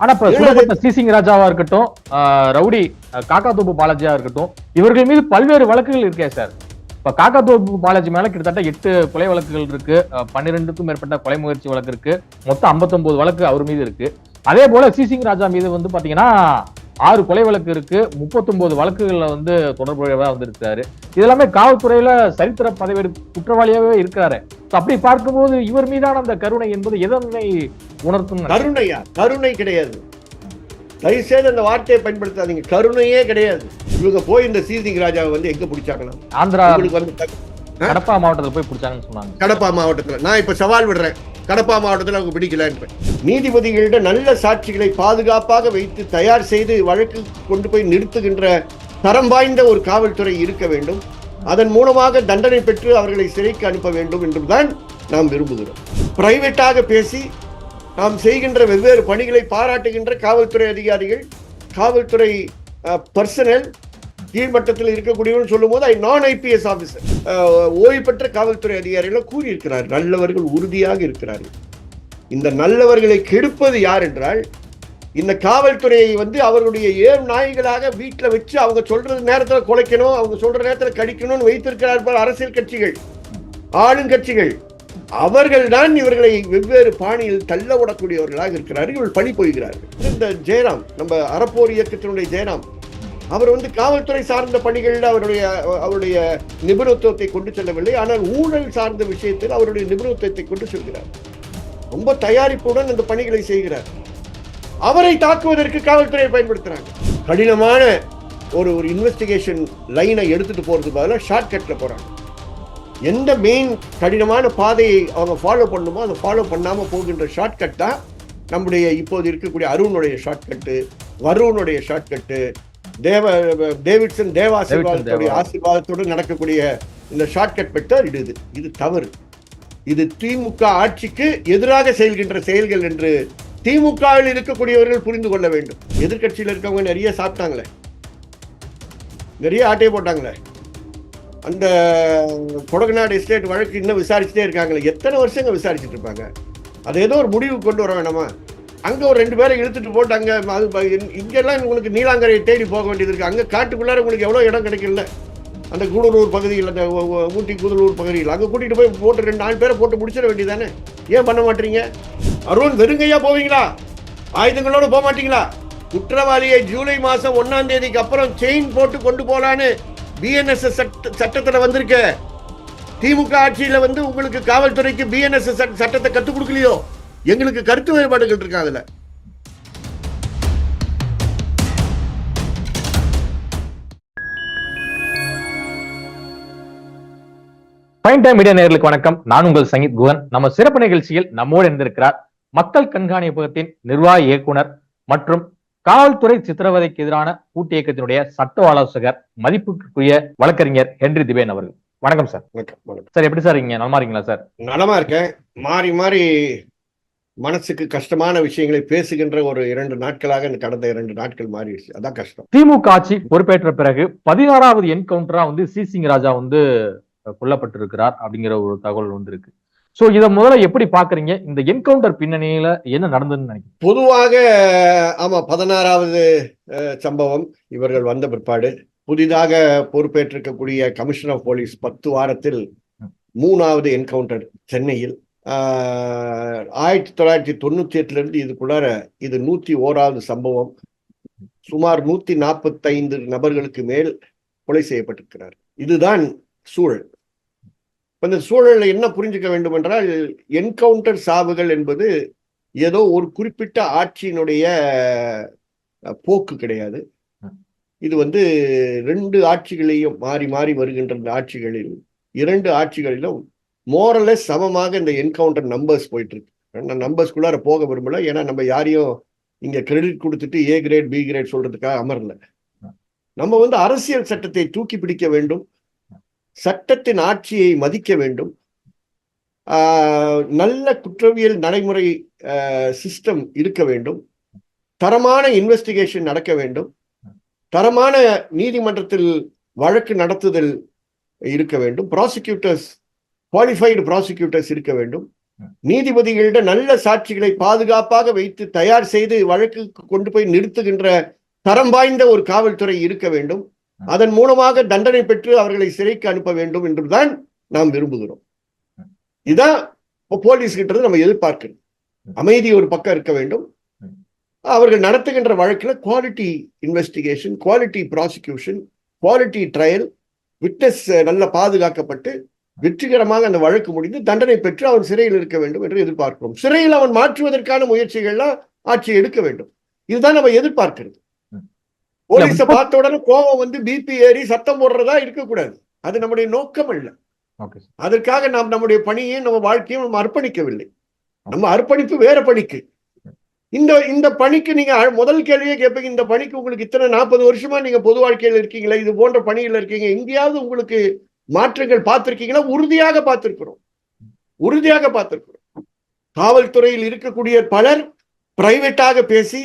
ஆனா இப்ப சுடப்பட்ட சிசிங் ராஜாவா இருக்கட்டும் ரவுடி காக்கா தோப்பு பாலாஜியா இருக்கட்டும் இவர்கள் மீது பல்வேறு வழக்குகள் இருக்கே சார் இப்ப காக்கா தோப்பு பாலாஜி மேல கிட்டத்தட்ட எட்டு கொலை வழக்குகள் இருக்கு பன்னிரெண்டுக்கும் மேற்பட்ட கொலை முயற்சி வழக்கு இருக்கு மொத்தம் 59 வழக்கு அவர் மீது இருக்கு. அதே போல சிசிங் ராஜா மீது வந்து பாத்தீங்கன்னா ஆறு கொலை வழக்கு இருக்கு. 39 வழக்குகள்ல வந்து தொடர்புடையவா வந்து இருக்காரு இது எல்லாமே காவல்துறையில சரித்திர பதவி குற்றவாளியாவே இருக்கிறாரு அப்படி பார்க்கும்போது இவர் மீதான அந்த கருணை என்பது எதனை உணர்த்தும்? கருணையா? கருணை கிடையாது. தயவு செய்து அந்த வார்த்தையை பயன்படுத்தாதீங்க. கருணையே கிடையாது. இவங்க போய் இந்த சீசிங் ராஜாவை வந்து எங்க பிடிச்சாங்களா ஆந்திரா வந்து கடப்பா மாவட்டத்துல போய் பிடிச்சாங்கன்னு சொன்னாங்க. கடப்பா மாவட்டத்துல. நான் இப்ப சவால் விடுறேன். கடப்பா மாவட்டத்துல அவங்க பிடிக்கலன்றேன் நீதிபதிகளிடம் நல்ல சாட்சிகளை பாதுகாப்பாக வைத்து தயார் செய்து வழக்கு கொண்டு போய் நிறுத்துகின்ற தரம் வாய்ந்த ஒரு காவல்துறை இருக்க வேண்டும். அதன் மூலமாக தண்டனை பெற்று அவர்களை சிறைக்கு அனுப்ப வேண்டும் என்றுதான் நாம் விரும்புகிறோம். பிரைவேட்டாக பேசி நாம் செய்கின்ற வெவ்வேறு பணிகளை பாராட்டுகின்ற காவல்துறை அதிகாரிகள் காவல்துறை பர்சனல் கீழ்மட்டத்தில் இருக்கக்கூடியவர்கள் சொல்லும்போது ஐ நான் ஐபிஎஸ் ஆஃபீஸர் ஓய்வு பெற்ற காவல்துறை அதிகாரிகள் கூறியிருக்கிறார் நல்லவர்கள் உறுதியாக இருக்கிறார்கள். இந்த நல்லவர்களை கெடுப்பது யார் என்றால் இந்த காவல்துறையை வந்து அவர்களுடைய ஏழு நாய்களாக வீட்டில் வச்சு அவங்க சொல்றது நேரத்தில் குலைக்கணும் அவங்க சொல்ற நேரத்தில் கடிக்கணும்னு வைத்திருக்கிறார்கள் அரசியல் கட்சிகள் ஆளுங்கட்சிகள். அவர்கள்தான் இவர்களை வெவ்வேறு பாணியில் தள்ள விடக்கூடியவர்களாக இருக்கிறார்கள். இவர்கள் பணி போகிறார்கள் இந்த ஜெயராம் நம்ம அறப்போர் இயக்கத்தினுடைய ஜெயராம் அவர் வந்து காவல்துறை சார்ந்த பணிகளில் அவருடைய அவருடைய நிபுணத்துவத்தை கொண்டு செல்லவில்லை. ஆனால் ஊழல் சார்ந்த விஷயத்தில் அவருடைய நிபுணத்துவத்தை கொண்டு செல்கிறார். ரொம்ப தயாரிப்புடன் அந்த பணிகளை செய்கிறார். அவரை தாக்குவதற்கு காவல்துறையை பயன்படுத்துறாங்க. கடினமான ஒரு ஒரு இன்வெஸ்டிகேஷன் லைனை எடுத்துட்டு போறதுக்கு பதிலாக ஷார்ட்கட்ல போறாங்க. எந்த மெயின் கடினமான பாதையை அவங்க ஃபாலோ பண்ணுமோ அதை ஃபாலோ பண்ணாமல் போகின்ற ஷார்ட்கட் தான் நம்முடைய இப்போது இருக்கக்கூடிய அருணுடைய ஷார்ட்கட்டு வருணுடைய ஷார்ட்கட்டு தேவ டேவிட்சன் தேவாசீர்வாதத்துடைய தேவா. ஆசீர்வாதத்தோடு நடக்கக்கூடிய இந்த ஷார்ட்கட் மெத்தட் இது இது தவறு. இது திமுக ஆட்சிக்கு எதிராக செயல்கின்ற செயல்கள் என்று திமுகவில் இருக்கக்கூடியவர்கள் புரிந்து கொள்ள வேண்டும். எதிர்க்கட்சியில் இருக்கவங்க நிறைய சாப்பிட்டாங்களே. நிறைய ஆட்டையை போட்டாங்களே. அந்த கொடகநாடு எஸ்டேட் வழக்கு இன்னும் விசாரிச்சுட்டே இருக்காங்களே. எத்தனை வருஷங்க விசாரிச்சுட்டு இருப்பாங்க? அது ஏதோ ஒரு முடிவு கொண்டு வர வேணாமா? அங்க ஒரு ரெண்டு பேரை இழுத்துட்டு போட்டு அங்கே அது இங்கெல்லாம் உங்களுக்கு நீலாங்கரையை தேடி போக வேண்டியது இருக்கு. அங்கே காட்டுக்குள்ளார உங்களுக்கு எவ்வளோ இடம் கிடைக்கல அந்த கூடலூர் பகுதியில் அந்த ஊட்டி கூடலூர் பகுதியில். அங்கே கூட்டிகிட்டு போய் போட்டு ரெண்டு நாலு பேரை போட்டு முடிச்சிட வேண்டியதானே ஏன் பண்ண மாட்டீங்க? அருண் வெறுங்கையா போவீங்களா? ஆயுதங்களோடு போக மாட்டீங்களா? குற்றவாளியை ஜூலை மாதம் ஒன்னாம் தேதிக்கு அப்புறம் செயின் போட்டு கொண்டு போகலான்னு பிஎன்எஸ் சட்ட சட்டத்தில் வந்திருக்க. திமுக ஆட்சியில் வந்து உங்களுக்கு காவல்துறைக்கு பிஎன்எஸ் சட்டத்தை கற்றுக் கொடுக்கலையோ? எங்களுக்கு கருத்து வேறுபாடுகள் இருக்கு அதுல? ஃபைன் டைம் மீடியா நேயர்களுக்கு வணக்கம். நான் உங்கள் சங்கீத் குகன். நம்ம சிறப்பு நிகழ்ச்சியில் நம்மோடு இருந்திருக்கிறார் மக்கள் கண்காணிப்பகத்தின் நிர்வாக இயக்குனர் மற்றும் காவல்துறை சித்திரவதைக்கு எதிரான கூட்டு இயக்கத்தினுடைய சட்ட ஆலோசகர் மதிப்புக்குரிய வழக்கறிஞர் ஹென்றி திபேன் அவர்கள். வணக்கம் சார். சார் எப்படி சார் இருக்கீங்க? நலமா இருக்கீங்களா சார்? நலமா இருக்கேன். மாறி மாறி மனசுக்கு கஷ்டமான விஷயங்களை பேசுகின்ற ஒரு இரண்டு நாட்களாக கடந்த இரண்டு நாட்கள் மாறிடுச்சு. அதான் கஷ்டம். திமுக ஆட்சி பொறுப்பேற்ற பிறகு பதினாறாவது என்கவுண்டரா வந்து சி சிங் ராஜா வந்து கொல்லப்பட்டிருக்கிறார் அப்படிங்கிற ஒரு தகவல் வந்திருக்கு. சோ இத முதல்ல எப்படி பாக்குறீங்க? இந்த என்கவுண்டர் பின்னணியில என்ன நடந்ததுன்னு நினைக்கிறீங்க? பொதுவாக ஆமா பதினாறாவது சம்பவம் இவர்கள் வந்த பிற்பாடு புதிதாக பொறுப்பேற்றிருக்கக்கூடிய கமிஷனர் ஆஃப் போலீஸ் பத்து வாரத்தில் மூணாவது என்கவுண்டர் சென்னையில் ஆயிரத்தி தொள்ளாயிரத்தி தொண்ணூத்தி எட்டுலேருந்து இதுக்குள்ளார இது நூத்தி ஓராவது சம்பவம். சுமார் நூத்தி நாற்பத்தைந்து நபர்களுக்கு மேல் கொலை செய்யப்பட்டிருக்கிறார். இதுதான் சூழல். இப்போ இந்த சூழல்ல என்ன புரிஞ்சுக்க வேண்டும் என்றால் என்கவுண்டர் சாவுகள் என்பது ஏதோ ஒரு குறிப்பிட்ட ஆட்சியினுடைய போக்கு கிடையாது. இது வந்து ரெண்டு ஆட்சிகளையும் மாறி மாறி வருகின்ற இந்த ஆட்சிகளில் இரண்டு ஆட்சிகளிலும் மோரலஸ் சமமாக இந்த என்கவுண்டர் நம்பர்ஸ் போயிட்டு இருக்கு நான் நம்பர்ஸ்குள்ளார போக விரும்பல. ஏன்னா நம்ம யாரையும் இங்க கிரெடிட் கொடுத்துட்டு ஏ கிரேட் பி கிரேட் சொல்றதுக்காக அமரல. நம்ம வந்து அரசியல் சட்டத்தை தூக்கி பிடிக்க வேண்டும். சட்டத்தின் ஆட்சியை மதிக்க வேண்டும். நல்ல குற்றவியல் நடைமுறை சிஸ்டம் இருக்க வேண்டும். தரமான இன்வெஸ்டிகேஷன் நடக்க வேண்டும். தரமான நீதிமன்றத்தில் வழக்கு நடத்துதல் இருக்க வேண்டும். ப்ராசிக்யூட்டர்ஸ் குவாலிஃபைடு ப்ராசிக்யூட்டர்ஸ் இருக்க வேண்டும். நீதிபதிகளிடம் நல்ல சாட்சிகளை பாதுகாப்பாக வைத்து தயார் செய்து வழக்குக்கு கொண்டு போய் நிறுத்துகின்ற தரம் வாய்ந்த ஒரு காவல்துறை இருக்க வேண்டும். அதன் மூலமாக தண்டனை பெற்று அவர்களை சிறைக்கு அனுப்ப வேண்டும் என்றுதான் நாம் விரும்புகிறோம். இதான் போலீஸ் கிட்ட நம்ம எதிர்பார்க்கிறோம். அமைதி ஒரு பக்கம் இருக்க வேண்டும். அவர்கள் நடத்துகின்ற வழக்கில் quality investigation quality prosecution quality trial witness நல்ல பாதுகாக்கப்பட்டு வெற்றிகரமாக அந்த வழக்கு முடிந்து தண்டனை பெற்று அவன் சிறையில் இருக்க வேண்டும் என்று எதிர்பார்க்கிறோம். சிறையில் அவன் மாற்றுவதற்கான முயற்சிகள்லாம் ஆட்சி எடுக்க வேண்டும். இதுதான் நம்ம எதிர்பார்க்கிறது. போலீஸை பார்த்த உடனே கோபம் வந்து பிபி ஏறி சத்தம் போடுறதா இருக்கக்கூடாது. அது நம்முடைய நோக்கம் அல்ல. அதற்காக நாம் நம்முடைய பணியையும் நம்ம வாழ்க்கையும் நம்ம அர்ப்பணிக்கவில்லை. நம்ம அர்ப்பணிப்பு வேற பணிக்கு. இந்த இந்த பணிக்கு நீங்க முதல் கேள்வியே கேட்பீங்க இந்த பணிக்கு உங்களுக்கு இத்தனை நாற்பது வருஷமா நீங்க பொது வாழ்க்கையில் இருக்கீங்களா இது போன்ற பணியில் இருக்கீங்க எங்கேயாவது உங்களுக்கு மாற்றங்கள் பார்த்திருக்கீங்களா? உறுதியாக பார்த்திருக்கிறோம். உறுதியாக பார்த்திருக்கிறோம். காவல்துறையில் இருக்கக்கூடிய பலர் பிரைவேட்டாக பேசி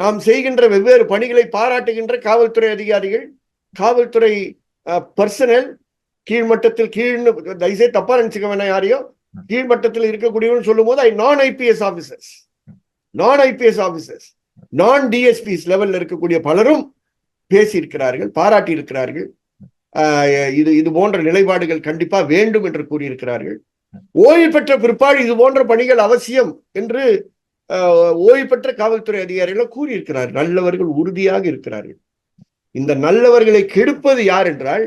நாம் செய்கின்ற வெவ்வேறு பணிகளை பாராட்டுகின்ற காவல்துறை அதிகாரிகள் காவல்துறை பர்சனல் கீழ்மட்டத்தில் கீழ்னு தயவுசெய்து தப்பா நினைச்சுக்க வேணாம் யாரையும் கீழ்மட்டத்தில் இருக்கக்கூடியவன்னு சொல்லும் போது ஐ நான் ஐபிஎஸ் ஆபீசர்ஸ் நான் ஐபிஎஸ் ஆபீசர்ஸ் நான் டிஎஸ்பிஸ் லெவல்ல இருக்கக்கூடிய பலரும் பேசியிருக்கிறார்கள் பாராட்டி இருக்கிறார்கள் இது இது போன்ற நிலைப்பாடுகள் கண்டிப்பா வேண்டும் என்று கூறியிருக்கிறார்கள். ஓய்வு பெற்ற பிற்பாடு இது போன்ற பணிகள் அவசியம் என்று ஓய்வு பெற்ற காவல்துறை அதிகாரிகள் கூறியிருக்கிறார்கள். நல்லவர்கள் உறுதியாக இருக்கிறார்கள். இந்த நல்லவர்களை கெடுப்பது யார் என்றால்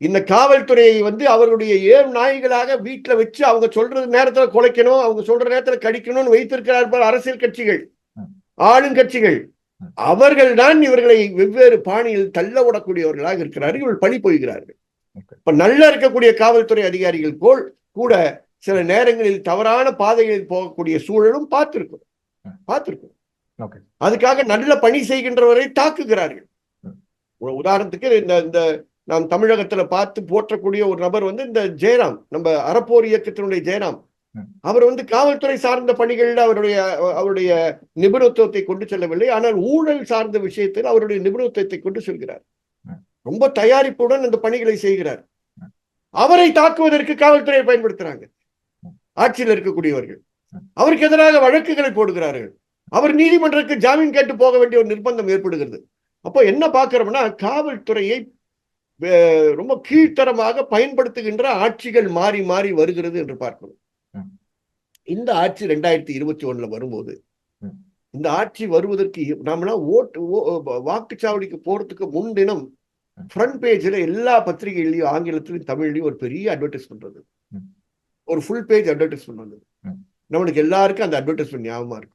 இந்த காவல்துறையை வந்து அவர்களுடைய ஏம் நாய்களாக வீட்டுல வச்சு அவங்க சொல்றது நேரத்துல குலைக்கணும் அவங்க சொல்ற நேரத்துல கடிக்கணும்னு வைத்திருக்கிறார்கள் அரசியல் கட்சிகள் ஆளுங்கட்சிகள் அவர்கள் தான் இவர்களை வெவ்வேறு பாணியில் தள்ள விடக்கூடியவர்களாக இருக்கிறார்கள். இவர்கள் பழி போகிறார்கள் இப்ப நல்ல இருக்கக்கூடிய காவல்துறை அதிகாரிகள் போல் கூட சில நேரங்களில் தவறான பாதைகளில் போகக்கூடிய சூழலும் பார்த்திருக்கும். பார்த்திருக்கும். ஓகே. அதுக்காக நல்ல பணி செய்கின்றவரை தாக்குகிறார்கள். உதாரணத்துக்கு இந்த இந்த நாம் தமிழகத்துல பார்த்து போற்றக்கூடிய ஒரு நபர் வந்து இந்த ஜெயராம் நம்ம அறப்போர் இயக்கத்தினுடைய ஜெயராம். அவர் வந்து காவல்துறை சார்ந்த பணிகளில் அவருடைய அவருடைய நிபுணத்துவத்தை கொண்டு செல்லவில்லை. ஆனால் ஊழல் சார்ந்த விஷயத்தில் அவருடைய நிபுணத்துவத்தை கொண்டு செல்கிறார். ரொம்ப தயாரிப்புடன் அந்த பணிகளை செய்கிறார். அவரை தாக்குவதற்கு காவல்துறையை பயன்படுத்துறாங்க. ஆட்சியில் இருக்கக்கூடியவர்கள். அவருக்கு எதிராக வழக்குகளை போடுகிறார்கள். அவர் நீதிமன்றத்துக்கு ஜாமீன் கேட்டு போக வேண்டிய ஒரு நிர்பந்தம் ஏற்படுகிறது. அப்போ என்ன பார்க்கிறோம்னா காவல்துறையை ரொம்ப கீழ்த்தரமாக பயன்படுத்துகின்ற ஆட்சிகள் மாறி மாறி வருகிறது என்று பார்க்கணும். இந்த ஆட்சி ரெண்டாயிரத்தி இருபத்தி ஒண்ணுல வரும்போது. இந்த ஆட்சி வருவதற்கு நாமெல்லாம் ஓட்டு வாக்குச்சாவடிக்கு போறதுக்கு முன்தினம். ஃப்ரண்ட் பேஜ்ல எல்லா பத்திரிகைகளையும் ஆங்கிலத்திலும் தமிழ்லையும் ஒரு பெரிய அட்வர்டைஸ்மெண்ட் வந்தது ம். ஒரு ஃபுல் பேஜ் அட்வர்டைஸ்மெண்ட் வந்தது. நம்மளுக்கு எல்லாருக்கும் அந்த அட்வர்டைஸ்மெண்ட் ஞாபகமா இருக்கு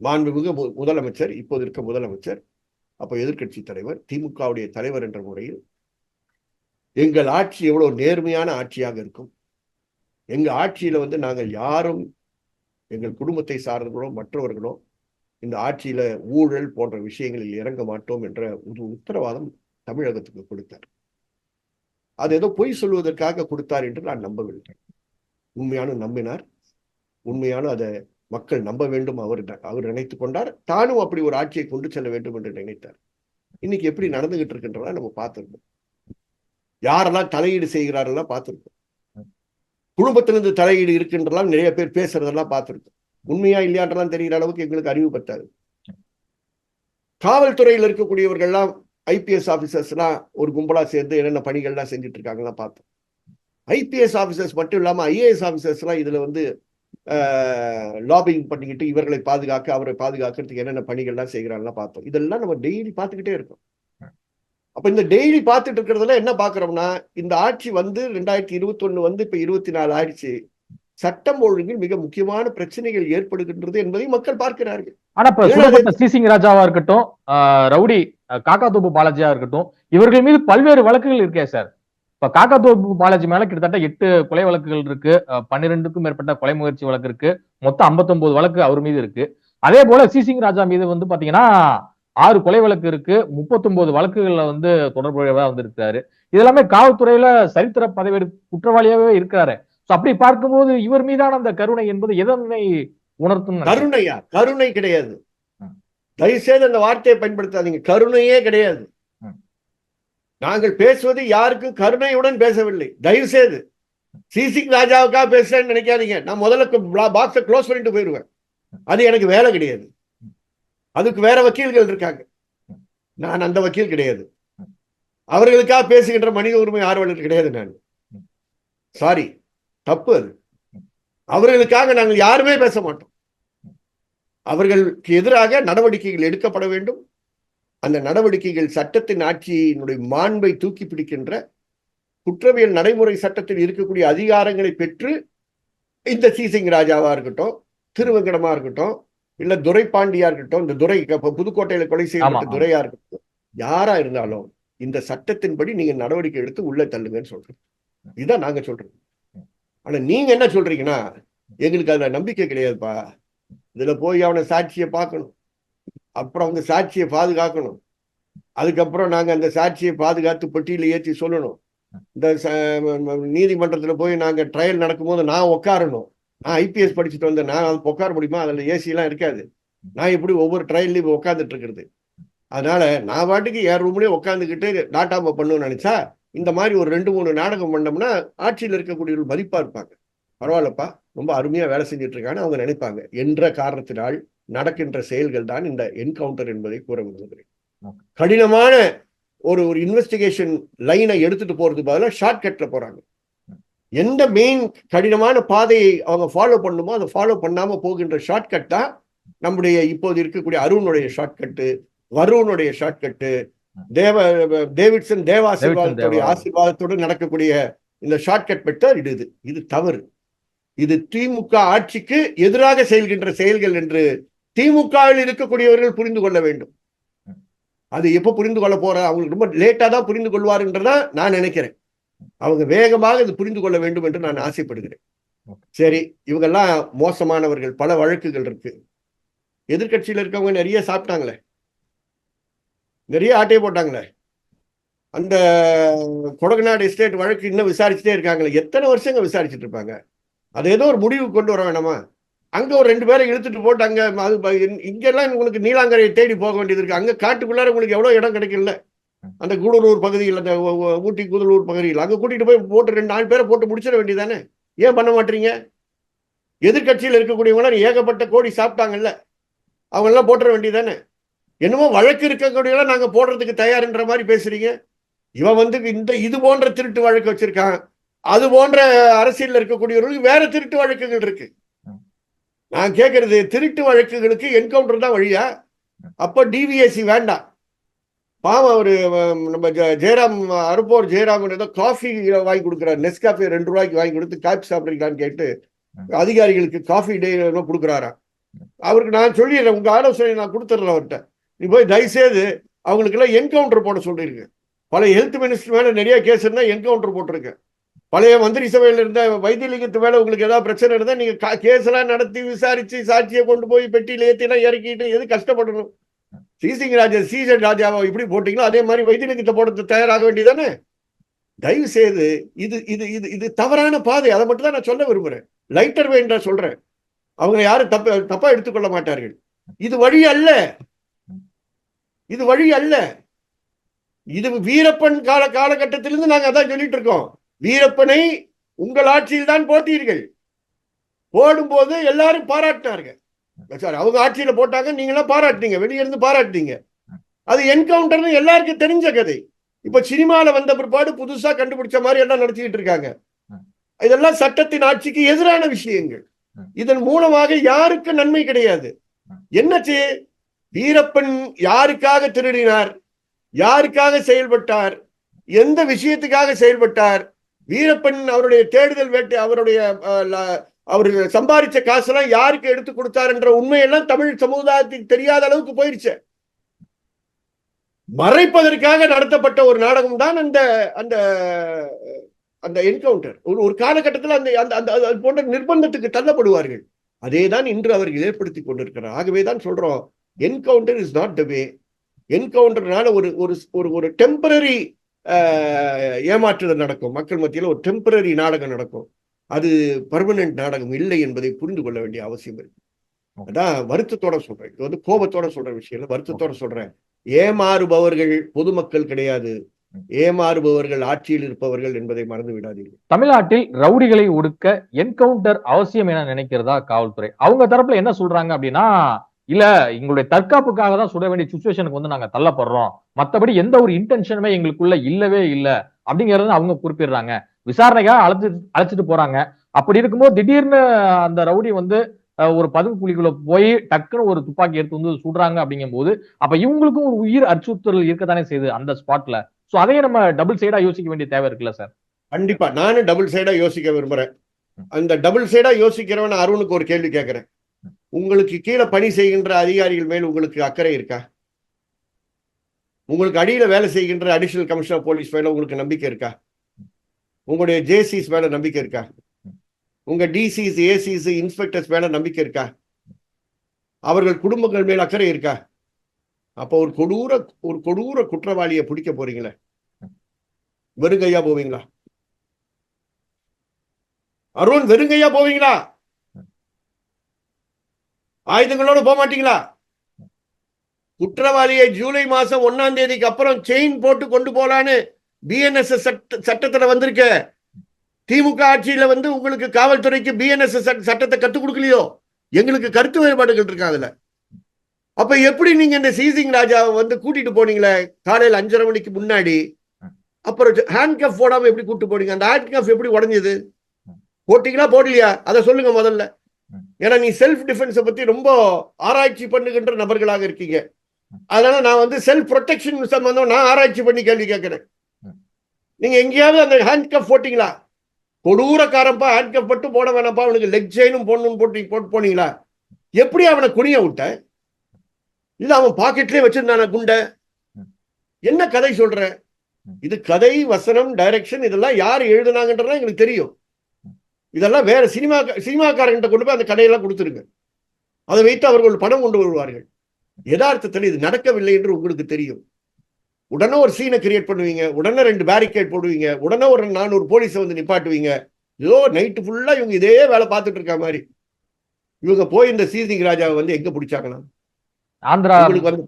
மாண்புமிகு முதலமைச்சர் இப்போது இருக்க முதலமைச்சர் அப்போ எதிர்க்கட்சி தலைவர் திமுகவுடைய தலைவர் என்ற முறையில் எங்கள் ஆட்சி எவ்வளவு நேர்மையான ஆட்சியாக இருக்கும் எங்கள் ஆட்சியில் வந்து நாங்கள் யாரும் எங்கள் குடும்பத்தை சார்ந்தவர்களோ மற்றவர்களோ இந்த ஆட்சியில் ஊழல் போன்ற விஷயங்களில் இறங்க மாட்டோம் என்ற ஒரு உத்தரவாதம் தமிழகத்துக்கு கொடுத்தார். அது ஏதோ பொய் சொல்வதற்காக கொடுத்தார் என்று நான் நம்பவில்லை. உண்மையான நம்பினார். உண்மையான அதை மக்கள் நம்ப வேண்டும் அவர் அவர் நினைத்துக் கொண்டார். தானும் அப்படி ஒரு ஆட்சியை கொண்டு செல்ல வேண்டும் என்று நினைத்தார். இன்னைக்கு எப்படி நடந்துகிட்டு இருக்கின்றதா நம்ம பார்த்துருக்கோம் யாரெல்லாம் தலையீடு செய்கிறாரெல்லாம் பார்த்துருக்கோம் குடும்பத்திலிருந்து தலையீடு இருக்குன்றலாம் நிறைய பேர் பேசுறதெல்லாம் பார்த்துருக்கோம். உண்மையா இல்லையான்றலாம் தெரிகிற அளவுக்கு எங்களுக்கு அறிவு பத்தாது. காவல்துறையில் இருக்கக்கூடியவர்கள்லாம் ஐபிஎஸ் ஆபீசர்ஸ்லாம் ஒரு கும்பலா சேர்ந்து என்னென்ன பணிகள்லாம் செஞ்சுட்டு இருக்காங்கலாம் பார்த்தோம் ஐபிஎஸ் ஆபீசர்ஸ் மட்டும் இல்லாம ஐஏஎஸ் ஆஃபீஸர்ஸ்லாம் இதுல வந்து லாபிங் பண்ணிக்கிட்டு இவர்களை பாதுகாக்க அவரை பாதுகாக்கிறதுக்கு என்னென்ன பணிகள்லாம் செய்கிறாங்கலாம் பார்த்தோம் இதெல்லாம் நம்ம டெய்லி பார்த்துக்கிட்டே இருக்கோம். அப்ப இந்த டெய்லி பார்த்துட்டு இருக்கிறதுல என்ன பாக்குறோம்னா இந்த ஆட்சி வந்து ரெண்டாயிரத்தி இருபத்தி ஒண்ணு வந்து இப்ப இருபத்தி நாலு ஆயிடுச்சு. சட்டம் ஒழுங்கில் மிக முக்கியமான பிரச்சனைகள் ஏற்படுகின்றது என்பதை மக்கள் பார்க்கிறார்கள். ஆனா இப்ப ராஜாவா இருக்கட்டும் ரவுடி ஆஹ் காக்காத்தோப்பு பாலாஜியா இருக்கட்டும் இவர்கள் மீது பல்வேறு வழக்குகள் இருக்கே சார் இப்ப காக்காத்தோப்பு பாலாஜி மேல கிட்டத்தட்ட எட்டு கொலை வழக்குகள் இருக்கு பன்னிரெண்டுக்கும் மேற்பட்ட கொலை முயற்சி வழக்கு இருக்கு மொத்தம் 59 வழக்கு அவர் மீது இருக்கு. அதே போல சிசிங் ராஜா மீது வந்து பாத்தீங்கன்னா ஆறு கொலை வழக்கு இருக்கு. 39 வழக்குகள்ல வந்து தொடர்புடையவா வந்து இருக்காரு இது எல்லாமே காவல்துறையில சரித்திர பதவி குற்றவாளியாவே இருக்காரு சோ அப்படி பார்க்கும்போது இவர் மீதான அந்த கருணை என்பது எதனை உணர்த்தும் கருணையா? கருணை கிடையாது. தயவுசெய்து அந்த வார்த்தையை பயன்படுத்தாதீங்க. கருணையே கிடையாது. நாங்கள் பேசுவது யாருக்கும் கருணையுடன் பேசவில்லை. தயவுசெய்து. சிசிங் ராஜாவுக்காக பேசுறேன்னு நினைக்காதீங்க. நான் முதல்ல பாக்ஸை க்ளோஸ் பண்ணிட்டு போயிடுவேன் அது எனக்கு வேலை கிடையாது. அதுக்கு வேற வக்கீல்கள் இருக்காங்க. நான் அந்த வக்கீல் கிடையாது. அவர்களுக்காக பேசுகின்ற மனித உரிமை ஆர்வலர் கிடையாது நான். சாரி தப்பு அது. அவர்களுக்காக நாங்கள் யாருமே பேச மாட்டோம். அவர்களுக்கு எதிராக நடவடிக்கைகள் எடுக்கப்பட வேண்டும். அந்த நடவடிக்கைகள் சட்டத்தின் ஆட்சியினுடைய மாண்பை தூக்கி பிடிக்கின்ற குற்றவியல் நடைமுறை சட்டத்தில் இருக்கக்கூடிய அதிகாரங்களை பெற்று இந்த சீசிங் ராஜாவா இருக்கட்டும் திருவங்கடமா இருக்கட்டும் இல்ல துரைபாண்டியா இருக்கட்டும் இந்த துரை புதுக்கோட்டையில கொலை செய்யப்பட்ட. துரையா இருக்கட்டும் யாரா இருந்தாலும் இந்த சட்டத்தின்படி நீங்க நடவடிக்கை எடுத்து உள்ள தள்ளுங்கன்னு சொல்றோம். இதான் நாங்க சொல்றோம். ஆனா நீங்க என்ன சொல்றீங்கன்னா எங்களுக்கு அதுல நம்பிக்கை கிடையாதுப்பா. இதுல போய் அவனை சாட்சியை பார்க்கணும். அப்புறம் அவங்க சாட்சியை பாதுகாக்கணும். அதுக்கப்புறம் நாங்க அந்த சாட்சியை பாதுகாத்து பெட்டியில ஏற்றி சொல்லணும். இந்த நீதிமன்றத்துல போய் நாங்க ட்ரையல் நடக்கும்போது நான் உட்காரணும் நான் ஐபிஎஸ் படிச்சுட்டு வந்தேன். நான் அது உட்கார முடியுமா? அதுல ஏசி எல்லாம் இருக்காது. நான் இப்படி ஒவ்வொரு ட்ரையல்லையும் உட்காந்துட்டு இருக்கிறது? அதனால நான் பாட்டுக்கு என் ரூம்லயே உட்காந்துக்கிட்டு நாட்டாம பண்ணணும்னு நினைச்சா இந்த மாதிரி ஒரு ரெண்டு மூணு நாடகம் பண்ணோம்னா ஆட்சியில் இருக்கக்கூடியவர்கள் மதிப்பா இருப்பாங்க. பரவாயில்லப்பா. ரொம்ப அருமையா வேலை செஞ்சுட்டு இருக்கான்னு அவங்க நினைப்பாங்க. என்ற காரணத்தினால் நடக்கின்ற செயல்கள் தான் இந்த என்கவுண்டர் என்பதை கூற விரும்புகிறேன். கடினமான ஒரு ஒரு இன்வெஸ்டிகேஷன் லைனை எடுத்துட்டு போறது பதிலாக ஷார்ட்கட்ல போறாங்க. எந்த மெயின் கடினமான பாதையை அவங்க ஃபாலோ பண்ணுமோ அதை ஃபாலோ பண்ணாம போகின்ற ஷார்ட்கட் தான் நம்முடைய இப்போது இருக்கக்கூடிய அருணுடைய ஷார்ட்கட்டு வருணுடைய ஷார்ட்கட்டு தேவ டேவிட்சன் தேவாசீர்வாதத்துடைய தேவா. ஆசீர்வாதத்தோடு நடக்கக்கூடிய இந்த ஷார்ட்கட் மெத்தட் இது இது தவறு. இது திமுக ஆட்சிக்கு எதிராக செயல்கின்ற செயல்கள் என்று திமுகவில் இருக்கக்கூடியவர்கள் புரிந்து கொள்ள வேண்டும். அது எப்போ புரிந்து கொள்ள போற அவங்களுக்கு ரொம்ப லேட்டா தான் புரிந்து கொள்வாருன்றதா நான் நினைக்கிறேன். அவங்க வேகமாக இது புரிந்து கொள்ள வேண்டும் என்று நான் ஆசைப்படுகிறேன். சரி இவங்கெல்லாம் மோசமானவர்கள் பல வழக்குகள் இருக்கு. எதிர்க்கட்சியில இருக்கவங்க நிறைய சாப்பிட்டாங்களே. நிறைய ஆட்டையை போட்டாங்களே. அந்த கொடகநாடு எஸ்டேட் வழக்கு இன்னும் விசாரிச்சுட்டே இருக்காங்களே. எத்தனை வருஷங்க விசாரிச்சுட்டு இருப்பாங்க? அது ஏதோ ஒரு முடிவு கொண்டு வர வேணாமா? அங்க ஒரு ரெண்டு பேரை இழுத்துட்டு போட்டு அங்க அது இங்கெல்லாம் உங்களுக்கு நீலாங்கரையை தேடி போக வேண்டியது இருக்கு. அங்க காட்டுக்குள்ளார உங்களுக்கு எவ்வளவு இடம் கிடைக்கல அந்த கூடலூர் பகுதியில் அந்த ஊட்டி கூடலூர் பகுதியில். அங்க கூட்டிட்டு போய் போட்டு ரெண்டு நாலு பேரை போட்டு முடிச்சிட வேண்டியதானே ஏன் பண்ண மாட்டீங்க? எதிர்கட்சியில் இருக்கக்கூடியவங்க ஏகப்பட்ட கோடி சாப்பிட்டாங்கல்ல. அவங்க எல்லாம் போட்டுற வேண்டியதானே என்னமோ வழக்கு இருக்கக்கூடியவங்க நாங்க போடுறதுக்கு தயார்ன்ற மாதிரி பேசுறீங்க. இவன் வந்து இந்த இது போன்ற திருட்டு வழக்கு வச்சிருக்கான். அது போன்ற அரசியல்ல இருக்கக்கூடியவர்களுக்கு வேற திருட்டு வழக்குகள் இருக்கு. நான் கேட்கறது திருட்டு வழக்குகளுக்கு என்கவுண்டர் தான் வழியா? அப்ப டிவிஎஸ்சி வேண்டாம். பாவம் அவரு நம்ம ஜெயராம் அறுப்போர் ஜெயராம் ஏதோ காஃபி வாங்கி கொடுக்குறாரு. நெஸ்காஃபி ரெண்டு ரூபாய்க்கு வாங்கி கொடுத்து காஃபி சாப்பிட்றீங்களான்னு கேட்டு அதிகாரிகளுக்கு காஃபி டே கொடுக்குறாராம். அவருக்கு நான் சொல்லிடுறேன். உங்க ஆலோசனை நான் கொடுத்துட்றேன் அவர்கிட்ட. நீ போய் தயவுசெய்து அவங்களுக்கு எல்லாம் என்கவுண்டர் போட சொல்லியிருக்கேன் பழைய ஹெல்த் மினிஸ்டர் மேல நிறைய கேஸ் இருந்தா என்கவுண்டர் போட்டிருக்கேன் பழைய மந்திரி சபையில இருந்த வைத்தியலிங்கத்து மேல உங்களுக்கு ஏதாவது பிரச்சனை இருந்தா நீங்க கேஸ் எல்லாம் நடத்தி விசாரிச்சு சாட்சியை கொண்டு போய் பெட்டியில ஏற்றினா இறக்கிட்டு எது கஷ்டப்படணும்? சீசிங் ராஜா சீசன் ராஜாவை இப்படி போட்டீங்களோ அதே மாதிரி வைத்தியலிங்கத்தை போட தயாராக வேண்டியதானே தயவு செய்து இது இது இது இது தவறான பாதை. அதை மட்டும் தான் நான் சொல்ல விரும்புகிறேன் லைட்டர் வேண்டா சொல்றேன். அவங்க யாரும் தப்ப தப்பா எடுத்துக்கொள்ள மாட்டார்கள். இது வழி அல்ல. இது வழி அல்ல. இது வீரப்பன் கால காலகட்டத்திலிருந்து நாங்க அதான் சொல்லிட்டு இருக்கோம். வீரப்பனை உங்கள் ஆட்சியில் தான் போட்டீர்கள் போடும்போது எல்லாரும் பாராட்டினார்கள். சார் அவங்க ஆட்சியில போட்டாங்க நீங்களாம் பாராட்டினீங்க. வெளியிருந்து பாராட்டினீங்க. அது என்கவுண்டர்னு எல்லாருக்கும் தெரிஞ்ச கதை. இப்ப சினிமால வந்த பிற்பாடு புதுசா கண்டுபிடிச்ச மாதிரி எல்லாம் நடத்திக்கிட்டு இருக்காங்க. இதெல்லாம் சட்டத்தின் ஆட்சிக்கு எதிரான விஷயங்கள். இதன் மூலமாக யாருக்கு நன்மை கிடையாது? என்னச்சு வீரப்பன் யாருக்காக திருடினார்? யாருக்காக செயல்பட்டார்? எந்த விஷயத்துக்காக செயல்பட்டார்? வீரப்பன் அவருடைய தேடுதல் வேட்டை அவருடைய அவர் சம்பாதிச்ச காசெல்லாம் யாருக்கு எடுத்து கொடுத்தாருன்ற உண்மையெல்லாம் தமிழ் சமுதாயத்துக்கு தெரியாத அளவுக்கு போயிருச்சு. மறைப்பதற்காக நடத்தப்பட்ட ஒரு நாடகம் தான் அந்த அந்த அந்த என்கவுண்டர் ஒரு ஒரு காலகட்டத்தில் அந்த அந்த அந்த அது போன்ற நிர்பந்தத்துக்கு தள்ளப்படுவார்கள். அதே தான் இன்று அவர்கள் ஏற்படுத்தி கொண்டிருக்கிறார். ஆகவே தான் சொல்றோம் encounter is not the way என்கவுண்டர்னால ஒரு ஒரு ஒரு ஒரு டெம்பரரி ஏமாற்றுதல் நடக்கும். மக்கள் மத்தியில் ஒரு டெம்பரரி நாடகம் நடக்கும். அது பர்மனன்ட் நாடகம் இல்லை என்பதை புரிந்து கொள்ள வேண்டிய அவசியம் இருக்கு. அதான் வருத்தத்தோட சொல்றேன். இது வந்து கோபத்தோட சொல்ற விஷயம் இல்லை வருத்தத்தோட சொல்றேன். ஏமாறுபவர்கள் பொதுமக்கள் கிடையாது. ஏமாறுபவர்கள் ஆட்சியில் இருப்பவர்கள் என்பதை மறந்து விடாதீர்கள். தமிழ்நாட்டில் ரவுடிகளை ஒடுக்க என்கவுண்டர் அவசியம் என நினைக்கிறதா காவல்துறை? அவங்க தரப்புல என்ன சொல்றாங்க அப்படின்னா இல்ல எங்களுடைய தற்காப்புக்காக தான் சுட வேண்டிய சுச்சுவேஷனுக்கு வந்து நாங்க தள்ளப்படுறோம். மத்தபடி எந்த ஒரு இன்டென்ஷனுமே எங்களுக்குள்ள இல்லவே இல்ல. அப்படிங்கறத அவங்க குறிப்பிடுறாங்க. விசாரணைக்காக அழைச்சு அழைச்சிட்டு போறாங்க. அப்படி இருக்கும்போது திடீர்னு அந்த ரவுடி வந்து ஒரு பதுங்கு குழிக்குள்ள போய் டக்குன்னு ஒரு துப்பாக்கி எடுத்து வந்து சுடுறாங்க அப்படிங்கும்போது அப்ப இவங்களுக்கும் ஒரு உயிர் அச்சுறுத்தல் இருக்கத்தானே செய்யுது அந்த ஸ்பாட்ல சோ அதையே நம்ம டபுள் சைடா யோசிக்க வேண்டிய தேவை இருக்குல்ல சார் கண்டிப்பா. நானும் டபுள் சைடா யோசிக்க விரும்புறேன். அந்த டபுள் சைடா யோசிக்கிறவன் அருணுக்கு ஒரு கேள்வி கேட்கிறேன் உங்களுக்கு கீழே பணி செய்கின்ற அதிகாரிகள் மேல் உங்களுக்கு அக்கறை இருக்கா? உங்களுக்கு அடியில வேலை செய்கின்ற அடிஷனல் கமிஷனர் போலீஸ் மேல உங்களுக்கு நம்பிக்கை இருக்கா? உங்களுடைய ஜேசிஸ் மேல நம்பிக்கை இருக்கா? உங்க டிசிஸ் ஏசிஸ் இன்ஸ்பெக்டர்ஸ் மேல நம்பிக்கை இருக்கா? அவர்கள் குடும்பங்கள் மேல் அக்கறை இருக்கா? அப்போ ஒரு கொடூர ஒரு கொடூர குற்றவாளியை பிடிக்க போறீங்களே. வெறுங்கையா போவீங்களா? அருண் வெறுங்கையா போவீங்களா? ஆயுதங்களோட போக மாட்டீங்களா? குற்றவாளியை ஜூலை மாசம் ஒன்னாம் தேதிக்கு அப்புறம் செயின் போட்டு கொண்டு போலான்னு பிஎன்எஸ் சட்ட சட்டத்துல வந்திருக்க. திமுக ஆட்சியில வந்து உங்களுக்கு காவல்துறைக்கு பிஎன்எஸ் சட்டத்தை கத்துக் கொடுக்கலையோ? எங்களுக்கு கருத்து வேறுபாடுகள் இருக்கு அதுல? அப்ப எப்படி நீங்க இந்த சீசிங் ராஜாவை வந்து கூட்டிட்டு போனீங்களே? காலையில அஞ்சரை மணிக்கு முன்னாடி. அப்புறம் ஹேண்ட் கப் போடாம எப்படி கூட்டு போனீங்க? அந்த ஹேண்ட் கப் எப்படி உடஞ்சது? போட்டீங்களா? போடலையா? அதை சொல்லுங்க முதல்ல. ஏன்னா நீ செல்ஃப் டிஃபென்ஸை பத்தி ரொம்ப ஆராய்ச்சி பண்ணுகின்ற நபர்களாக இருக்கீங்க. அதனால நான் வந்து செல்ஃப் ப்ரொடெக்ஷன் சம்பந்தம் நான் ஆராய்ச்சி பண்ணி கேள்வி கேட்கிறேன். நீங்க எங்கேயாவது அந்த ஹேண்ட் கப் போட்டீங்களா? கொடூரக்காரப்பா ஹேண்ட் கப் மட்டும் போட வேணாம்ப்பா அவனுக்கு லெக் செயினும் போடணும்னு போட்டு போட்டு போனீங்களா? எப்படி அவனை குனிய விட்ட? இல்ல அவன் பாக்கெட்லயே வச்சிருந்தான குண்டை? என்ன கதை சொல்ற? இது கதை வசனம் டைரக்ஷன் இதெல்லாம் யார் எழுதுனாங்கன்றதா எங்களுக்கு தெரியும். இதெல்லாம் வேற சினிமா சினிமாக்காரங்கிட்ட கொண்டு போய் அந்த கடையெல்லாம் கொடுத்துருங்க. அதை வைத்து அவர்கள் பணம் கொண்டு வருவார்கள். யதார்த்தத்தில் இது நடக்கவில்லை என்று உங்களுக்கு தெரியும். உடனே ஒரு சீனை கிரியேட் பண்ணுவீங்க உடனே ரெண்டு பேரிகேட் போடுவீங்க உடனே ஒரு நானூறு போலீஸை வந்து நிப்பாட்டுவீங்க. ஏதோ நைட்டு ஃபுல்லா இவங்க இதே வேலை பார்த்துட்டு இருக்க மாதிரி. இவங்க போய் இந்த சீசிங் ராஜாவை வந்து எங்க பிடிச்சாங்கன்னா ஆந்திரா வந்து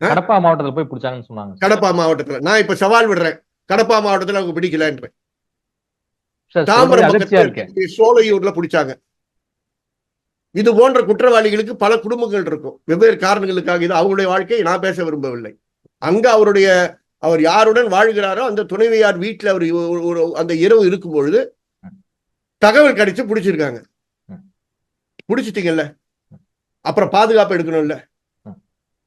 கடப்பா மாவட்டத்துல போய் பிடிச்சாங்கன்னு சொன்னாங்க. கடப்பா மாவட்டத்துல. நான் இப்ப சவால் விடுறேன். கடப்பா மாவட்டத்துல அவங்க பிடிக்கலன்றேன் தாம்பரம் பக்கத்துல சோலையூர்ல பிடிச்சாங்க. இது போன்ற குற்றவாளிகளுக்கு பல குடும்பங்கள் இருக்கும். வெவ்வேறு காரணங்களுக்காக இது அவங்களுடைய வாழ்க்கையை நான் பேச விரும்பவில்லை. அங்க அவருடைய அவர் யாருடன் வாழ்கிறாரோ அந்த துணைவியார் வீட்டுல அவர் ஒரு- அந்த இரவு இருக்கும் பொழுது தகவல் கிடைச்சு பிடிச்சிருக்காங்க. பிடிச்சிட்டீங்கல்ல? அப்புறம் பாதுகாப்பு எடுக்கணும்ல?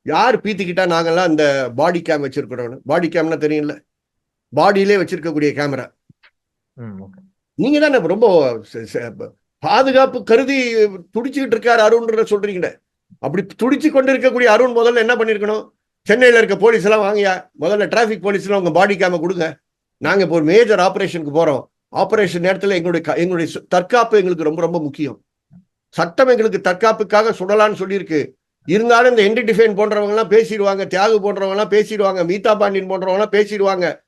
யார் பீத்திக்கிட்டா நாங்கெல்லாம் அந்த பாடி கேம் வச்சிருக்கிறோம் பாடி கேம்னா தெரியும்ல? பாடியிலே வச்சிருக்கக்கூடிய கேமரா. நீங்க தானே ரொம்ப பாதுகாப்பு கருதி துடிச்சுக்கிட்டு இருக்காரு அருண்ன்ற சொல்றீங்களே. அப்படி துடிச்சு கொண்டு இருக்கக்கூடிய அருண் முதல்ல என்ன பண்ணிருக்கணும்? சென்னையில் இருக்க போலீஸ் எல்லாம் வாங்கியா முதல்ல டிராஃபிக் போலீஸ்லாம் உங்கள் பாடி கேம கொடுங்க. நாங்கள் இப்போ ஒரு மேஜர் ஆப்ரேஷனுக்கு போகிறோம் ஆப்ரேஷன் நேரத்தில் எங்களுடைய க- எங்களுடைய தற்காப்பு எங்களுக்கு ரொம்ப ரொம்ப முக்கியம். சட்டம் எங்களுக்கு தற்காப்புக்காக சுடலான்னு சொல்லியிருக்கு. இருந்தாலும் இந்த என்டி டிஃபைன் போன்றவங்கலாம் பேசிடுவாங்க தியாகு போன்றவங்கலாம் பேசிடுவாங்க மீதா பாண்டியன் போன்றவங்கலாம் பேசிடுவாங்க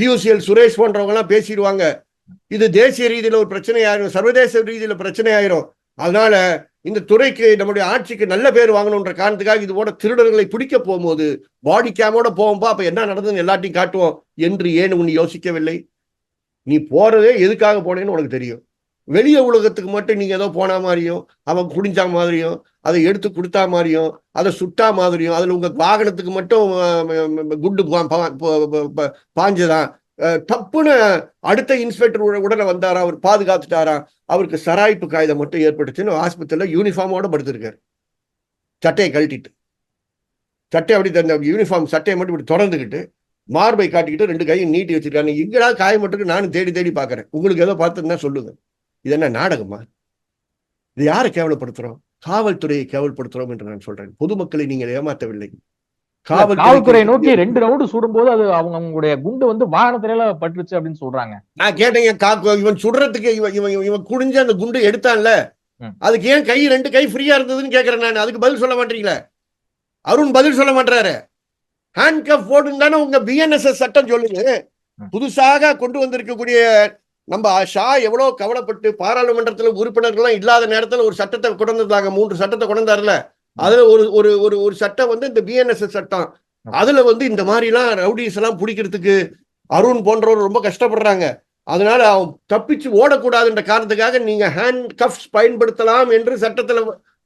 பியூசிஎல் சுரேஷ் போன்றவங்கலாம் பேசிடுவாங்க. இது தேசிய ரீதியில் ஒரு பிரச்சனை ஆயிரும் சர்வதேச ரீதியில் பிரச்சனை ஆயிரும் அதனால இந்த துறைக்கு நம்முடைய ஆட்சிக்கு நல்ல பேர் வாங்கணுன்ற காரணத்துக்காக இது போட திருடர்களை பிடிக்க போகும்போது பாடி கேமோட போவோம்பா அப்ப என்ன நடந்ததுன்னு எல்லாத்தையும் காட்டுவோம் என்று ஏன் உன் யோசிக்கவில்லை? நீ போறதே எதுக்காக போனேன்னு உனக்கு தெரியும். வெளிய உலகத்துக்கு மட்டும் நீங்க ஏதோ போன மாதிரியும் அவன் குடிஞ்சா மாதிரியும் அதை எடுத்து கொடுத்தா மாதிரியும் அதை சுட்டா மாதிரியும் அதுல உங்க வாகனத்துக்கு மட்டும் குண்டு பாஞ்சதான் தப்புன்னு அடுத்த இன்ஸ்பெக்டர் உட- உடனே வந்தாரா அவர் பாதுகாத்துட்டாரா அவருக்கு சராய்ப்பு காகிதம் மட்டும் ஏற்பட்டுச்சுன்னு ஆஸ்பத்திரியில் யூனிஃபார்மோட படுத்திருக்காரு. சட்டையை கழட்டிட்டு. சட்டை அப்படி தந்த யூனிஃபார்ம் சட்டையை மட்டும் இப்படி தொடர்ந்துக்கிட்டு மார்பை காட்டிக்கிட்டு ரெண்டு கையும் நீட்டி வச்சிருக்காங்க எங்கடா காயமட்டுக்கு நானும் தேடி தேடி பார்க்குறேன் உங்களுக்கு ஏதோ பார்த்துருந்தா சொல்லுங்க. இது என்ன நாடகமா? இது யாரை கேவலப்படுத்துகிறோம் காவல்துறையை கேவல்படுத்துகிறோம் என்று நான் சொல்கிறேன் பொதுமக்களை நீங்கள் ஏமாற்றவில்லை காவல்துறையை நோக்கி ரெண்டு ரவுண்டு சுடும்போது அது அவங்க அவங்களுடைய குண்டு வந்து வாகனத்தில பட்டுருச்சு அப்படின்னு சொல்றாங்க. நான் கேட்டேங்க காக்கு இவன் சுடுறதுக்கு இவன் இவன் இவன் குடிஞ்சு அந்த குண்டு எடுத்தான்ல. அதுக்கு ஏன் கை ரெண்டு கை ஃப்ரீயா இருந்ததுன்னு கேக்குறேன் நான். அதுக்கு பதில் சொல்ல மாட்டீங்களே? அருண் பதில் சொல்ல மாட்டாரு ஹேண்ட் கப் போடுன்னு தானே உங்க பிஎன்எஸ்எஸ் சட்டம் சொல்லுங்க. புதுசாக கொண்டு வந்திருக்கக்கூடிய நம்ம ஷா எவ்வளவு கவலைப்பட்டு பாராளுமன்றத்துல உறுப்பினர்கள்லாம் இல்லாத நேரத்துல ஒரு சட்டத்தை கொண்டு வந்தாங்க மூன்று சட்டத்தை கொண்டு வந்தாருல? அதுல ஒரு ஒரு ஒரு ஒரு சட்டம் வந்து இந்த பிஎன்எஸ்எஸ் சட்டம். அதுல வந்து இந்த மாதிரிலாம் ரவுடிஸ் எல்லாம் பிடிக்கிறதுக்கு அருண் போன்றவர் ரொம்ப கஷ்டப்படுறாங்க. அதனால அவன் தப்பிச்சு ஓடக்கூடாதுன்ற காரணத்துக்காக நீங்க ஹேண்ட் கஃப்ஸ் பயன்படுத்தலாம் என்று சட்டத்துல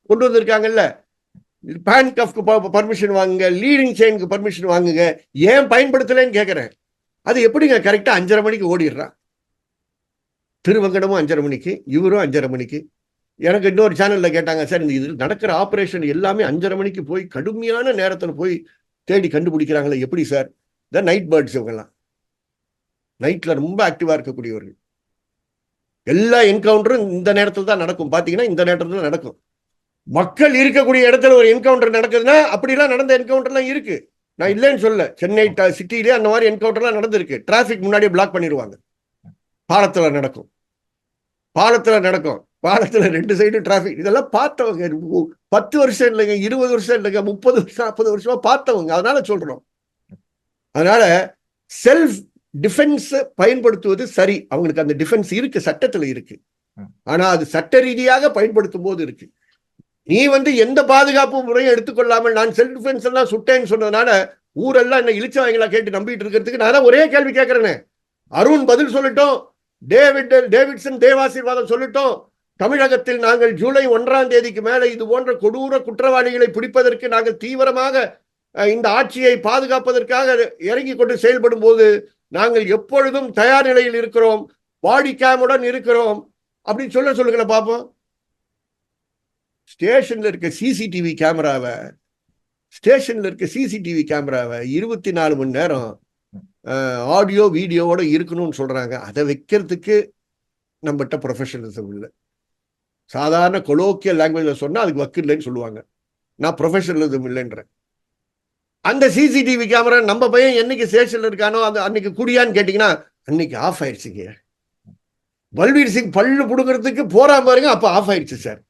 கொண்டு வந்திருக்காங்கல்ல. பேண்ட் கஃப்க்கு பர்மிஷன் வாங்குங்க லீடிங் செயினுக்கு பர்மிஷன் வாங்குங்க. ஏன் பயன்படுத்தலைன்னு கேட்குறேன் அது எப்படிங்க? கரெக்டாக அஞ்சரை மணிக்கு ஓடிடுறான். திருவங்கடமும் அஞ்சரை மணிக்கு இவரும் அஞ்சரை மணிக்கு. எனக்கு இன்னொரு சேனல்ல கேட்டாங்க சார் இந்த இதில் நடக்கிற ஆப்ரேஷன் எல்லாமே அஞ்சரை மணிக்கு போய் கடுமையான நேரத்தில் போய் தேடி கண்டுபிடிக்கிறாங்களே எப்படி சார்? த நைட் பேர்ட்ஸ் இவங்கெல்லாம். நைட்ல ரொம்ப ஆக்டிவா இருக்கக்கூடியவர்கள். எல்லா என்கவுண்டரும் இந்த நேரத்தில் தான் நடக்கும். பாத்தீங்கன்னா இந்த நேரத்தில் தான் நடக்கும். மக்கள் இருக்கக்கூடிய இடத்துல ஒரு என்கவுண்டர் நடக்குதுன்னா அப்படிலாம் நடந்த என்கவுண்டர்லாம் இருக்கு. நான் இல்லைன்னு சொல்ல சென்னை சிட்டிலே அந்த மாதிரி என்கவுண்டர்லாம் நடந்திருக்கு. டிராஃபிக் முன்னாடியே பிளாக் பண்ணிடுவாங்க பாலத்தில் நடக்கும். பாலத்தில் நடக்கும். பாலத்துல ரெண்டு சைடு டிராஃபிக் இதெல்லாம் பார்த்தவங்க. பத்து வருஷம் இல்லைங்க இருபது வருஷம் இல்லைங்க முப்பது வருஷம் நாற்பது வருஷமா பார்த்தவங்க. அதனால சொல்றோம். அதனால செல்ஃப் டிஃபென்ஸ் பயன்படுத்துவது சரி. அவங்களுக்கு அந்த டிஃபென்ஸ் இருக்கு சட்டத்துல இருக்கு. ஆனா அது சட்ட ரீதியாக பயன்படுத்தும் போது இருக்கு. நீ வந்து எந்த பாதுகாப்பு முறையும் எடுத்துக்கொள்ளாமல் நான் செல்ஃப் டிஃபென்ஸ் எல்லாம் சுட்டேன்னு சொன்னதுனால ஊரெல்லாம் என்ன இழிச்சவங்களா கேட்டு நம்பிட்டு இருக்கிறதுக்கு நான் ஒரே கேள்வி கேட்கறேனே அருண் பதில் சொல்லட்டும். டேவிட் டேவிட்சன் தேவாசீர்வாதம் சொல்லட்டும். தமிழகத்தில் நாங்கள் ஜூலை ஒன்றாம் தேதிக்கு மேலே இது போன்ற கொடூர குற்றவாளிகளை பிடிப்பதற்கு நாங்கள் தீவிரமாக இந்த ஆட்சியை பாதுகாப்பதற்காக இறங்கி கொண்டு செயல்படும் போது நாங்கள் எப்பொழுதும் தயார் நிலையில் இருக்கிறோம் வாடிக்கையுடன் கேமுடன் இருக்கிறோம் அப்படின்னு சொல்ல சொல்லுங்களேன் பார்ப்போம் ஸ்டேஷன்ல இருக்க சிசிடிவி கேமராவை ஸ்டேஷன்ல இருக்க சிசிடிவி கேமராவை இருபத்தி நாலு மணி நேரம் ஆடியோ வீடியோவோட இருக்கணும்னு சொல்றாங்க. அதை வைக்கிறதுக்கு நம்மகிட்ட ப்ரொஃபஷனலிசம் இல்லை. சாதாரண கொலோக்கியல் லாங்குவேஜில் சொன்னால் அதுக்கு வக்கு இல்லைன்னு சொல்லுவாங்க. நான் ப்ரொஃபஷனலிசம் இல்லைன்றேன். அந்த சிசிடிவி கேமரா நம்ம பையன் என்னைக்கு ஸ்டேஷனில் இருக்கானோ அந்த அன்னைக்கு குடியான்னு கேட்டிங்கன்னா அன்னைக்கு ஆஃப் ஆயிடுச்சுங்க பல்வீர் சிங் பல்லு பிடுங்கிறதுக்கு போறா பாருங்க அப்போ ஆஃப் ஆயிடுச்சு சார்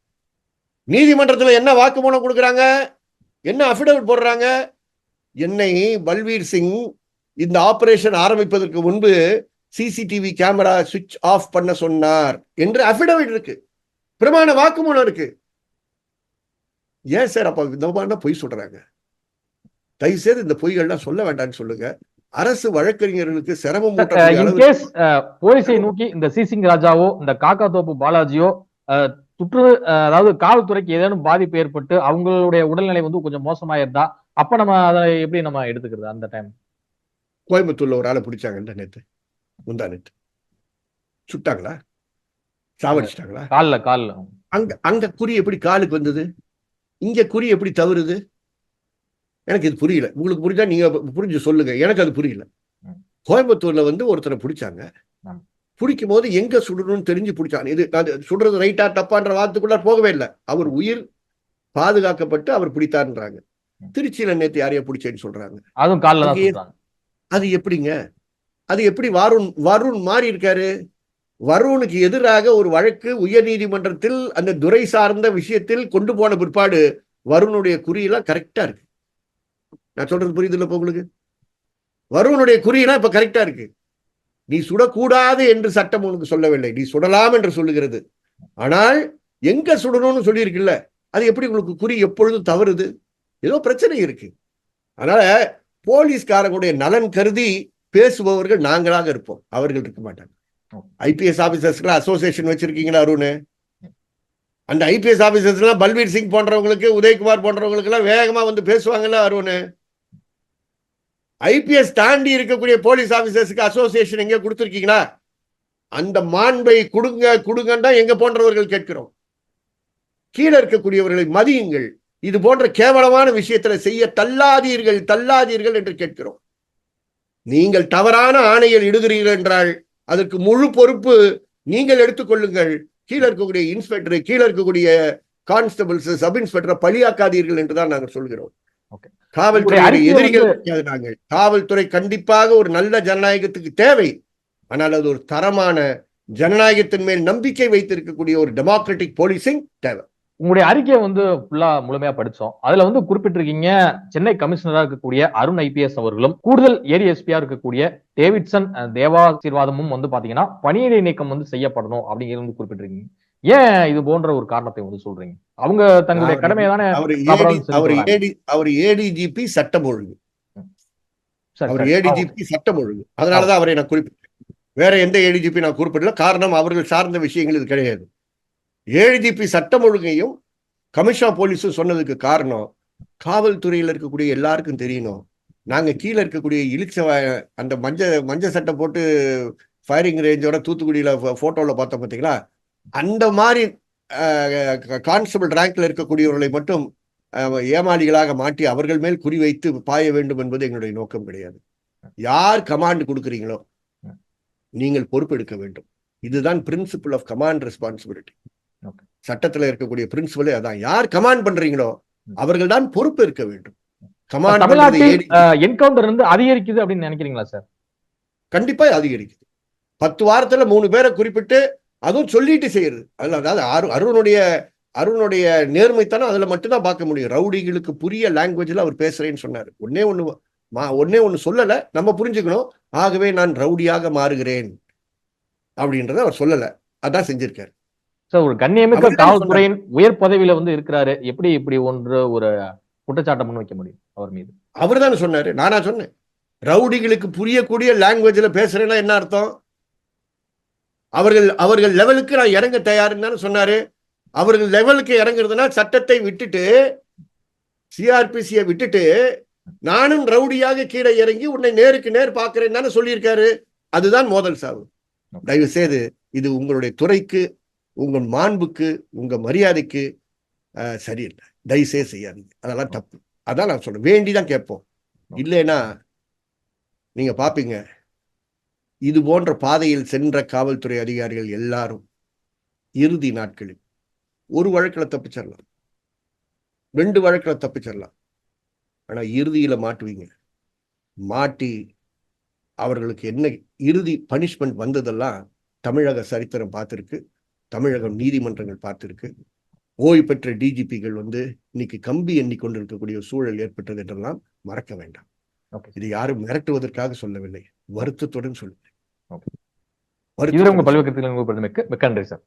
நீதிமன்றத்தில் என்ன வாக்குமூலம் கொடுக்குறாங்க? என்ன அஃபிடவிட் போடுறாங்க? என்னை பல்வீர் சிங் இந்த ஆபரேஷன் ஆரம்பிப்பதற்கு முன்பு சிசிடிவி கேமரா சுவிட்ச் ஆஃப் பண்ண சொன்னார் என்று அஃபிடவிட் இருக்கு. பிரமாண வாக்குமூலம் இருக்கு. ஏன் சார் அப்ப இந்த மாதிரி பொய் சொல்றாங்க? தயவு செய்து இந்த பொய்கள்லாம் சொல்ல வேண்டாம்னு சொல்லுங்க. அரசு வழக்கறிஞர்களுக்கு சிரமம் அளவுக்கு- இன்கேஸ் போலீஸை நோக்கி இந்த சிசிங் ராஜாவோ இந்த காக்கா தோப்பு பாலாஜியோ அஹ், சுற்று அதாவது காவல்துறைக்கு ஏதேனும் பாதிப்பு ஏற்பட்டு அவங்களுடைய உடல்நிலை வந்து கொஞ்சம் மோசமா இருந்தா அப்ப நம்ம அதை எப்படி நம்ம எடுத்துக்கிறது அந்த டைம் கோயம்புத்தூர்ல ஒரு ஆளை பிடிச்சாங்கல்ல நேத்து முந்தா நேத்து. சுட்டாங்களா? சாவடிச்சிட்டாங்களா? கால்ல கால்ல. அங்க அங்க குறி எப்படி காலுக்கு வந்தது? இங்க குறி எப்படி தவறுது? எனக்கு இது புரியல. உங்களுக்கு புரிஞ்சா நீங்க புரிஞ்சு சொல்லுங்க. எனக்கு அது புரியல. கோயம்புத்தூர்ல வந்து ஒருத்தரை பிடிச்சாங்க. பிடிக்கும் போது எங்க சுடணும்னு தெரிஞ்சு பிடிச்சாங்க. இது அது சுடுறது ரைட்டா தப்பான்ற வார்த்தைக்குள்ள போகவே இல்லை. அவர் உயிர் பாதுகாக்கப்பட்டு அவர் பிடித்தாருன்றாங்க. திருச்சியில நேத்து யாரையோ பிடிச்சேன்னு சொல்றாங்க. அது எப்படிங்க? அது எப்படி வருண் வருண் மாறி இருக்காரு? வருணுக்கு எதிராக ஒரு வழக்கு உயர்நீதிமன்றத்தில் அந்த துறை சார்ந்த விஷயத்தில் கொண்டு போன பிற்பாடு வருணுடைய குறியெல்லாம் கரெக்டா இருக்கு. நான் சொல்றது புரியுது இல்ல உங்களுக்கு? வருணுடைய குறியெல்லாம் இப்ப கரெக்டா இருக்கு. நீ சுடக்கூடாது என்று சட்டம் உனக்கு சொல்லவில்லை. நீ சுடலாம் என்று சொல்லுகிறது. ஆனால் எங்க சுடணும்னு சொல்லியிருக்குல்ல? அது எப்படி உங்களுக்கு குறி எப்பொழுதும் தவறுது? ஏதோ பிரச்சனை இருக்கு. அதனால போலீஸ்காரங்களுடைய நலன் கருதி பேசுபவர்கள் நாங்களாக இருப்போம். அவர்கள் இருக்க மாட்டாங்க. ஐபிஎஸ் ஆபீசர்ஸ்க்குலாம் அசோசியேஷன் வச்சிருக்கீங்களா அருண்? அந்த ஐபிஎஸ் ஆபீசர்ஸ்லாம் பல்வீர் சிங் போன்றவங்களுக்கு உதயகுமார் போன்றவங்களுக்குலாம் வேகமாக வந்து பேசுவாங்கல்ல அருண்? ஐபிஎஸ் தாண்டி இருக்கக்கூடிய போலீஸ் ஆபீசர்ஸ்க்கு அசோசியேஷன் எங்கே கொடுத்துருக்கீங்களா? அந்த மாண்பை கொடுங்க கொடுங்கன்னு தான் எங்க போன்றவர்கள் கேட்கிறோம். கீழே இருக்கக்கூடியவர்களை மதியுங்கள். இது போன்ற கேவலமான விஷயத்துல செய்ய தள்ளாதீர்கள் தள்ளாதீர்கள் என்று கேட்கிறோம். நீங்கள் தவறான ஆணையில் இடுகிறீர்கள் என்றால் அதற்கு முழு பொறுப்பு நீங்கள் எடுத்துக்கொள்ளுங்கள். கீழே இருக்கக்கூடிய இன்ஸ்பெக்டர் கீழே இருக்கக்கூடிய கான்ஸ்டபிள்ஸ் சப் இன்ஸ்பெக்டரை பழியாக்காதீர்கள் என்றுதான் நாங்கள் சொல்கிறோம். காவல்துறை எதிரிகள் நாங்கள். காவல்துறை கண்டிப்பாக ஒரு நல்ல ஜனநாயகத்துக்கு தேவை. ஆனால் அது ஒரு தரமான ஜனநாயகத்தின் மேல் நம்பிக்கை வைத்திருக்கக்கூடிய ஒரு டெமோக்ராட்டிக் போலீசிங் தேவை. உங்களுடைய அறிக்கையை வந்து ஃபுல்லா முழுமையா படிச்சோம். அதுல வந்து குறிப்பிட்டிருக்கீங்க சென்னை கமிஷனரா இருக்கக்கூடிய அருண் ஐபிஎஸ் அவர்களும் கூடுதல் ஏரி எஸ்பியா இருக்கக்கூடிய டேவிட்சன் தேவாசீர்வாதமும் வந்து பாத்தீங்கன்னா பணியிடை நீக்கம் வந்து செய்யப்படணும் அப்படிங்கிறது வந்து குறிப்பிட்டிருக்கீங்க. ஏன் இது போன்ற ஒரு காரணத்தை வந்து சொல்றீங்க? அவங்க தங்களுடைய கடமையை தானே அவர் ஏடிஜிபி சட்டம் ஒழுங்கு. அவர். ஏடிஜிபி சட்டம் ஒழுங்கு. அதனாலதான் அவரை நான் குறிப்பிட்டேன். வேற எந்த ஏடிஜிபி நான் குறிப்பிடல. காரணம் அவர்கள் சார்ந்த விஷயங்கள் இது கிடையாது. ஏடிஜிபி சட்டம் ஒழுங்கையும் கமிஷனர் போலீஸும் சொன்னதுக்கு காரணம் காவல்துறையில் இருக்கக்கூடிய எல்லாருக்கும் தெரியணும். நாங்கள் கீழே இருக்கக்கூடிய இழுச்ச அந்த மஞ்ச மஞ்ச சட்டை போட்டு ஃபயரிங் ரேஞ்சோட தூத்துக்குடியில் ஃபோட்டோவில் பார்த்தோம் பார்த்தீங்களா? அந்த மாதிரி கான்ஸ்டபிள் ரேங்க்ல இருக்கக்கூடியவர்களை மட்டும் ஏமாளிகளாக மாட்டி அவர்கள் மேல் குறிவைத்து பாய வேண்டும் என்பது எங்களுடைய நோக்கம் கிடையாது. யார் கமாண்ட் கொடுக்குறீங்களோ நீங்கள் பொறுப்பெடுக்க வேண்டும். இதுதான் பிரின்சிபல் ஆஃப் கமாண்ட் ரெஸ்பான்சிபிலிட்டி சட்டத்துல இருக்கக்கூடிய பிரின்சிபலே அதான். யார் கமாண்ட் பண்றீங்களோ அவர்கள் தான் பொறுப்பேற்க வேண்டும். கமாண்ட் தமிழ்நாட்டில் என்கவுண்டர் வந்து அதிகரிக்குது அப்படின்னு நினைக்கிறீங்களா சார் கண்டிப்பா அதிகரிக்குது. பத்து வாரத்துல மூணு பேரை குறிப்பிட்டு அதுவும் சொல்லிட்டு செய்யறது. அதுல அதாவது அரு அருணுடைய அருணுடைய நேர்மைத்தனம் அதுல மட்டும்தான் பார்க்க முடியும். ரவுடிகளுக்கு புரிய லாங்குவேஜ்ல அவர் பேசுறேன்னு சொன்னாரு. ஒன்னே ஒண்ணு மா ஒன்னே ஒண்ணு சொல்லல. நம்ம புரிஞ்சுக்கணும். ஆகவே நான் ரவுடியாக மாறுகிறேன் அப்படின்றத அவர் சொல்லல. அதான் செஞ்சிருக்காரு. சார் ஒரு கண்ணியமிக்க காவல்துறையின் உயர் பதவியில வந்து இருக்கிறாரு. எப்படி இப்படி ஒன்று ஒரு குற்றச்சாட்டை முன் வைக்க முடியும் அவர் மீது? அவர் தானே சொன்னாரு. நானா சொன்னேன். ரவுடிகளுக்கு புரியக்கூடிய லாங்குவேஜ்ல பேசுறேன்னா என்ன அர்த்தம்? அவர்கள் அவர்கள் லெவலுக்கு நான் இறங்க தயாருன்னு சொன்னாரு. அவர்கள் லெவலுக்கு இறங்குறதுனா சட்டத்தை விட்டுட்டு சிஆர்பிசியை விட்டுட்டு நானும் ரவுடியாக கீழே இறங்கி உன்னை நேருக்கு நேர் பார்க்கிறேன் தானே சொல்லியிருக்காரு. அதுதான் மோதல் சாவு. தயவு செய்து இது உங்களுடைய துறைக்கு உங்கள் மாண்புக்கு உங்க மரியாதைக்கு சரியில்லை. தயவு செய்து செய்யாதீங்க. அதெல்லாம் தப்பு. அதான் நான் சொல்றேன். வேண்டிதான் கேட்போம். இல்லைன்னா நீங்க பாப்பீங்க. இது போன்ற பாதையில் சென்ற காவல்துறை அதிகாரிகள் எல்லாரும் இறுதி நாட்களில் ஒரு வழக்குல தப்பிச்சிடலாம் ரெண்டு வழக்குல தப்பிச்சிடலாம் ஆனா இறுதியில மாட்டுவீங்க. மாட்டி அவர்களுக்கு என்ன இறுதி பனிஷ்மெண்ட் வந்ததெல்லாம் தமிழக சரித்திரம் பார்த்திருக்கு. தமிழகம் நீதிமன்றங்கள் பார்த்திருக்கு. ஓய்வு பெற்ற டிஜிபிகள் வந்து இன்னைக்கு கம்பி எண்ணிக்கொண்டிருக்கக்கூடிய சூழல் ஏற்பட்டது என்றெல்லாம் மறக்க வேண்டாம். இது யாரும் மிரட்டுவதற்காக சொல்லவில்லை. வருத்தத்துடன் இதுவரை உங்க பல்வேறு மிக்க நன்றி சார்